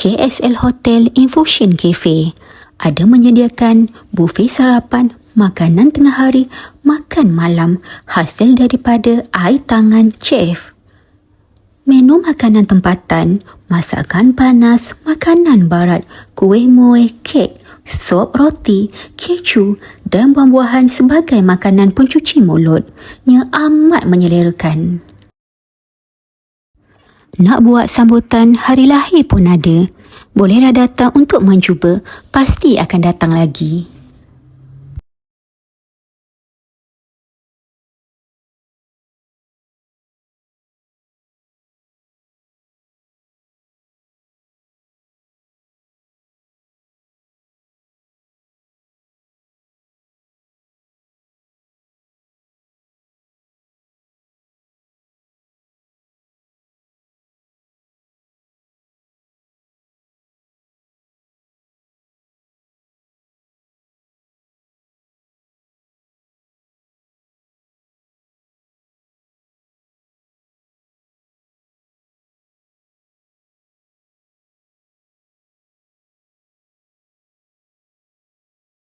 KSL Hotel Infusion Cafe ada menyediakan bufet sarapan, makanan tengah hari, makan malam hasil daripada air tangan chef. Menu makanan tempatan, masakan panas, makanan barat, kuih muih, kek, sop roti, keju dan buah-buahan sebagai makanan pencuci mulut yang amat menyelerakan. Nak buat sambutan hari lahir pun ada. Bolehlah datang untuk mencuba, pasti akan datang lagi.